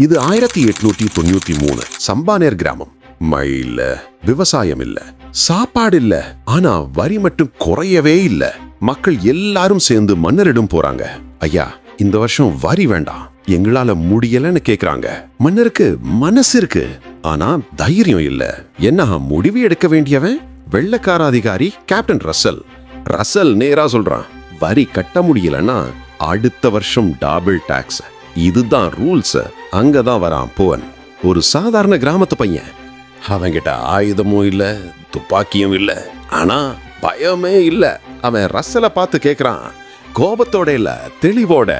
இது ஆயிரத்தி எட்நூத்தி தொண்ணூத்தி மூணு சம்பானேர் கிராமம். மயில விவசாயம் இல்ல சாப்பாடு இல்ல ஆனா வரி மட்டும் குறையவே இல்ல. மக்கள் எல்லாரும் சேர்ந்து மன்னரிடம் போறாங்க. ஐயா இந்த வருஷம் வரி வேண்டாம். எங்களால முடியலன்னு கேக்குறாங்க. மன்னருக்கு மனசு இருக்கு ஆனா தைரியம் இல்ல. என்ன முடிவு எடுக்க வேண்டியவன்? வெள்ளக்கார அதிகாரி கேப்டன் ரசல். ரசல் நேரா சொல்றான் வரி கட்ட முடியலன்னா அடுத்த வருஷம் டபுள் டாக்ஸ் இதுதான் ரூல்ஸ் அங்கதான் வரான் புவன். ஒரு சாதாரண கிராமத்து பையன். அவன்கிட்ட ஆயுதமும் இல்லை துப்பாக்கியும் இல்லை. ஆனா பயமே இல்லை. அவன் ரசலை பார்த்து கேக்குறான். கோபத்தோட இல்லை தெளிவோட.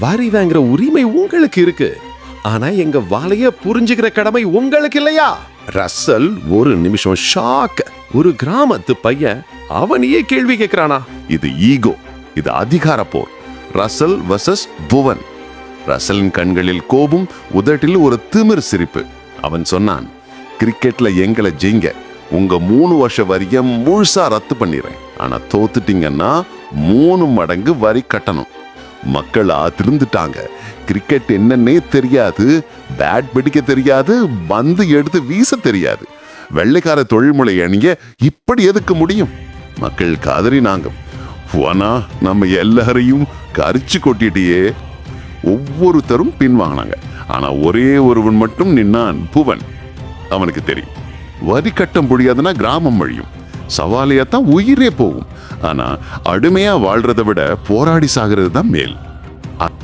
வரி வாங்குற உரிமை உங்களுக்கு இருக்கு. ஆனா எங்க வாழைய புரிஞ்சுக்கிற கடமை உங்களுக்கு இல்லையா? ரசல் ஒரு நிமிஷம் ஷாக் ஒரு கிராமத்து பையன் அவனையே கேள்வி கேட்கிறானா இது ஈகோ இது அதிகார போர் ரசல் வர்சஸ் புவன். ரசலின் கண்களில் கோபம் உதட்டில் ஒரு திமிர் சிரிப்பு. அவன் சொன்னான் கிரிக்கெட்ல எங்களை ஜெயிங்க. உங்க மூணு வருஷ வரிய முழுசா ரத்து பண்ணிடுறேன் ஆனா தோத்துட்டீங்கன்னா மூணு மடங்கு வரி கட்டணும். மக்கள் திருந்துட்டாங்க கிரிக்கெட் என்னன்னே தெரியாது. பேட் பிடிக்க தெரியாது. பந்து எடுத்து வீச தெரியாது. வெள்ளைக்கார தொழில்முறை அணிய இப்படி எதுக்க முடியும்? மக்கள் காதறினாங்க. போனா நம்ம எல்லாரையும் கரிச்சு கொட்டிட்டியே. ஒவ்வொருத்தரும் பின்வாங்கினாங்க. ஆனால் ஒரே ஒருவன் மட்டும் நின்னான் புவன். அவனுக்கு தெரியும். வரி கட்டம் முடியாதுன்னா கிராமம் வழியும். சவாலையாக தான் உயிரே போகும். ஆனால் அடுமையாக வாழ்றதை விட போராடி சாகிறது தான் மேல்.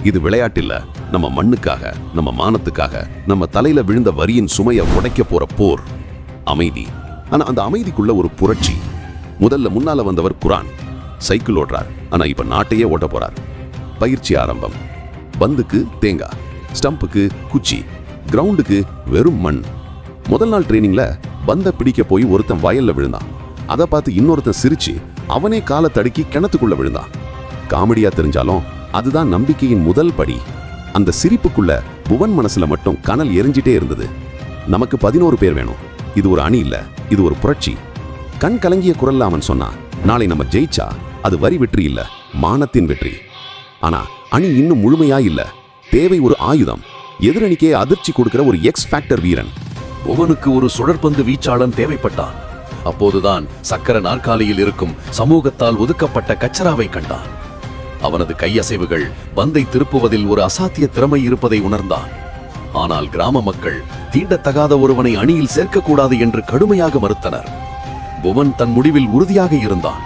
இது விளையாட்டில்ல நம்ம மண்ணுக்காக நம்ம மானத்துக்காக நம்ம தலையில விழுந்த வரியின் சுமையை உடைக்க போற போர் அமைதி. ஆனா அந்த அமைதிக்குள்ள ஒரு புரட்சி. முதல்ல முன்னால வந்தவர் குரான். சைக்கிள் ஓடுறார் ஆனா இப்ப நாட்டையே ஓட்ட போறார். பயிற்சி ஆரம்பம். பந்துக்கு தேங்காய் ஸ்டம்புக்கு குச்சி கிரவுண்டுக்கு வெறும் மண். முதல் நாள் ட்ரைனிங்ல பந்தை பிடிக்க போய் ஒருத்தன் வயல்ல விழுந்தான். அதை பார்த்து இன்னொருத்தன் சிரிச்சு அவனே காலை தடுக்கி கிணத்துக்குள்ள விழுந்தான். காமெடியா தெரிஞ்சாலும் அதுதான் நம்பிக்கையின் முதல் படி. அந்த சிரிப்புக்குள்ள புவன் மனசுல மட்டும் கனல் எரிஞ்சிட்டே இருந்தது. நமக்கு பதினோரு பேர் வேணும். இது ஒரு அணி இல்ல. இது ஒரு புரட்சி. கண் கலங்கிய குரல்ல அவன் சொன்னான் நாளை நம்ம ஜெயிச்சா அது வரி வெற்றி இல்ல மானத்தின் வெற்றி. ஆனா அணி இன்னும் முழுமையா இல்ல தேவை ஒரு ஆயுதம். எதிரணிக்கே அதிர்ச்சி கொடுக்கிற ஒரு எக்ஸ் ஃபேக்டர் வீரன். புவனுக்கு ஒரு சுழற்பந்து வீச்சாளன் தேவைப்பட்டான். அப்போதுதான் சக்கர நாற்காலியில் இருக்கும் சமூகத்தால் ஒதுக்கப்பட்ட கச்சராவை கண்டான். அவனது கையசைவுகள் பந்தை திருப்புவதில் ஒரு அசாத்திய திறமை இருப்பதை உணர்ந்தான். ஆனால் கிராம மக்கள் தீண்டத்தகாத ஒருவனை அணியில் சேர்க்கக்கூடாது என்று கடுமையாக மறுத்தனர். புவன் தன் முடிவில் உறுதியாக இருந்தான்.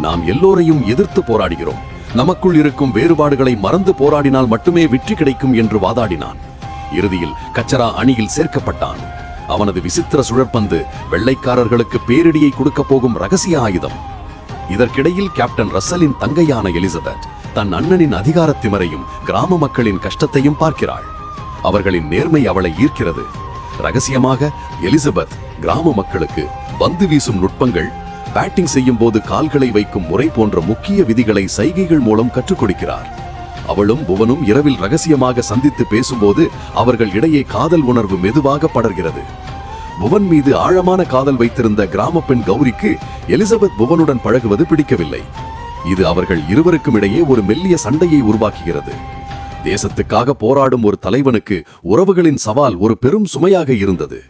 நாம் எல்லோரையும் எதிர்த்து போராடுகிறோம். நமக்குள் இருக்கும் வேறுபாடுகளை மறந்து போராடினால் மட்டுமே வெற்றி கிடைக்கும் என்று வாதாடினான். இறுதியில் கச்சரா அணியில் சேர்க்கப்பட்டான். அவனது விசித்திர சுழற்பந்து வெள்ளைக்காரர்களுக்கு பேரிடியை கொடுக்க போகும் ரகசிய ஆயுதம். இதற்கிடையில் கேப்டன் ரசலின் தங்கையான எலிசபெத் தன் அண்ணனின் அதிகார திமரையும் கிராம மக்களின் கஷ்டத்தையும் பார்க்கிறாள். அவர்களின் நேர்மை அவளை ஈர்க்கிறது. ரகசியமாக எலிசபெத் கிராம மக்களுக்கு பந்து வீசும் நுட்பங்கள் பேட்டிங் செய்யும் போது கால்களை வைக்கும் முறை போன்ற முக்கிய விதிகளை சைகைகள் மூலம் கற்றுக் கொடுக்கிறார் அவளும் புவனும் இரவில் ரகசியமாக சந்தித்து பேசும்போது அவர்கள் இடையே காதல் உணர்வு மெதுவாக படர்கிறது. புவன் மீது ஆழமான காதல் வைத்திருந்த கிராம பெண் கௌரிக்கு எலிசபெத் புவனுடன் பழகுவது பிடிக்கவில்லை. இது அவர்கள் இருவருக்கும் இடையே ஒரு மெல்லிய சண்டையை உருவாக்குகிறது. தேசத்துக்காக போராடும் ஒரு தலைவனுக்கு உறவுகளின் சவால் ஒரு பெரும் சுமையாக இருந்தது.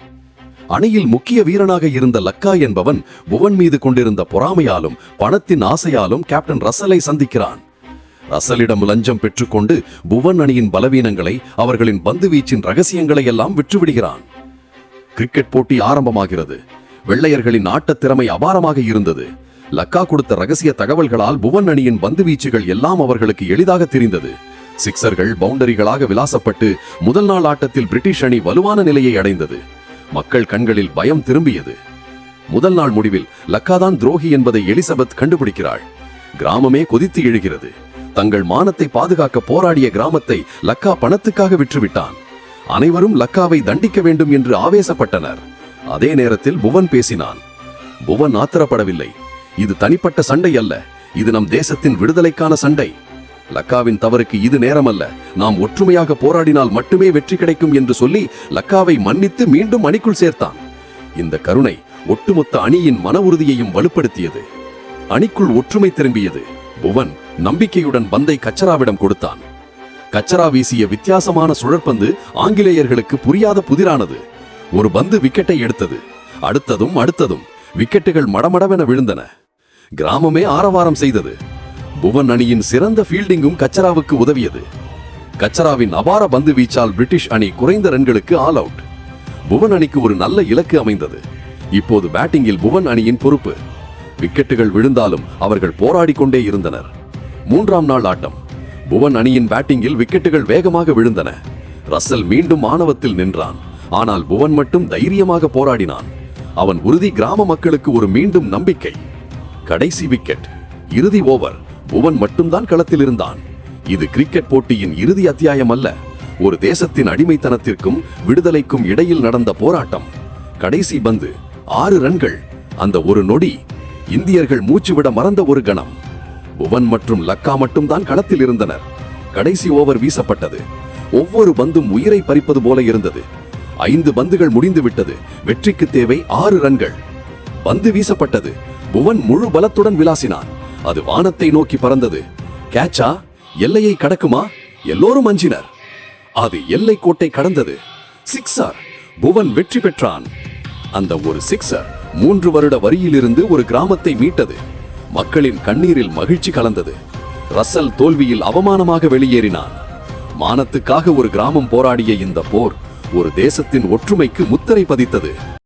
அணியில் முக்கிய வீரனாக இருந்த லக்கா என்பவன் புவன் மீது கொண்டிருந்த பொறாமையாலும் பணத்தின் ஆசையாலும் கேப்டன் ரசலை சந்திக்கிறான். ரசலிடம் லஞ்சம் பெற்றுக்கொண்டு புவன் அணியின் பலவீனங்களை அவர்களின் பந்து வீச்சின் ரகசியங்களை எல்லாம் விற்றுவிடுகிறான். கிரிக்கெட் போட்டி ஆரம்பமாகிறது. வெள்ளையர்களின் ஆட்டத் திறமை அபாரமாக இருந்தது. லக்கா கொடுத்த ரகசிய தகவல்களால் புவன் அணியின் பந்து வீச்சுகள் எல்லாம் அவர்களுக்கு எளிதாக தெரிந்தது. சிக்சர்கள் பவுண்டரிகளாக விலாசப்பட்டு முதல் நாள் ஆட்டத்தில் பிரிட்டிஷ் அணி வலுவான நிலையை அடைந்தது. மக்கள் கண்களில் பயம் திரும்பியது. முதல் நாள் முடிவில் லக்காதான் துரோகி என்பதை எலிசபெத் கண்டுபிடிக்கிறாள். கிராமமே கொதித்து எழுகிறது. தங்கள் மானத்தை பாதுகாக்க போராடிய கிராமத்தை லக்கா பணத்துக்காக விற்றுவிட்டான். அனைவரும் லக்காவை தண்டிக்க வேண்டும் என்று ஆவேசப்பட்டனர். அதே நேரத்தில் புவன் பேசினான். புவன் ஆத்திரப்படவில்லை. இது தனிப்பட்ட சண்டை அல்ல. இது நம் தேசத்தின் விடுதலைக்கான சண்டை. லக்காவின் தவறுக்கு இது நேரமல்ல. நாம் ஒற்றுமையாக போராடினால் மட்டுமே வெற்றி கிடைக்கும் என்று சொல்லி லக்காவை மன்னித்து மீண்டும் அணிக்குள் சேர்த்தான். இந்த கருணை ஒட்டுமொத்த அணியின் மன உறுதியையும் வலுப்படுத்தியது. அணிக்குள் ஒற்றுமை திரும்பியது. புவன் நம்பிக்கையுடன் பந்தை கச்சராவிடம் கொடுத்தான். கச்சரா வீசிய வித்தியாசமான சுழற்பந்து ஆங்கிலேயர்களுக்கு புரியாத புதிரானது. ஒரு பந்து விக்கெட்டை எடுத்தது. அடுத்ததும் அடுத்ததும். விக்கெட்டுகள் மடமடவென விழுந்தன. கிராமமே ஆரவாரம் செய்தது. புவன் அணியின் சிறந்த ஃபீல்டிங்கும் கச்சராவுக்கு உதவியது. கச்சராவின் அபார பந்து வீச்சால் பிரிட்டிஷ் அணி குறைந்த ரன்களுக்கு ஆல் அவுட் புவன் அணிக்கு ஒரு நல்ல இலக்கு அமைந்தது. இப்போது பேட்டிங்கில் புவன் அணியின் பொறுப்பு. விக்கெட்டுகள் விழுந்தாலும் அவர்கள் போராடி கொண்டே இருந்தனர். மூன்றாம் நாள் ஆட்டம். புவன் அணியின் பேட்டிங்கில் விக்கெட்டுகள் வேகமாக விழுந்தன. ரசல் மீண்டும் ஆணவத்தில் நின்றான். ஆனால் புவன் மட்டும் தைரியமாக போராடினான். அவன் உறுதி கிராம மக்களுக்கு ஒரு மீண்டும் நம்பிக்கை. கடைசி விக்கெட் இறுதி ஓவர் புவன் மட்டும்தான் களத்தில் இருந்தான் இது கிரிக்கெட் போட்டியின் இறுதி அத்தியாயம் அல்ல. ஒரு தேசத்தின் அடிமைத்தனத்திற்கும் விடுதலைக்கும் இடையில் நடந்த போராட்டம். கடைசி பந்து ஆறு ரன்கள். அந்த ஒரு நொடி இந்தியர்கள் மூச்சுவிட மறந்த ஒரு கணம். புவன் மற்றும் லக்கா மட்டும்தான் களத்தில் இருந்தனர். கடைசி ஓவர் வீசப்பட்டது. ஒவ்வொரு பந்தும் உயிரை பறிப்பது போல இருந்தது. ஐந்து பந்துகள் முடிந்து விட்டது வெற்றிக்கு தேவை ஆறு ரன்கள். பந்து வீசப்பட்டது. புவன் முழு பலத்துடன் விளாசினான். அது வானத்தை நோக்கி பறந்தது. கேட்சா எல்லையை கடக்குமா? எல்லோரும் அஞ்சினர். அது எல்லை கோட்டை கடந்தது. சிக்ஸர் புவன் வெற்றி பெற்றான். அந்த ஒரு சிக்ஸர் மூன்று வருட வரியிலிருந்து ஒரு கிராமத்தை மீட்டது. மக்களின் கண்ணீரில் மகிழ்ச்சி கலந்தது. ரசல் தோல்வியில் அவமானமாக வெளியேறினான். மானத்துக்காக ஒரு கிராமம் போராடிய இந்த போர் ஒரு தேசத்தின் ஒற்றுமைக்கு முத்திரை பதித்தது.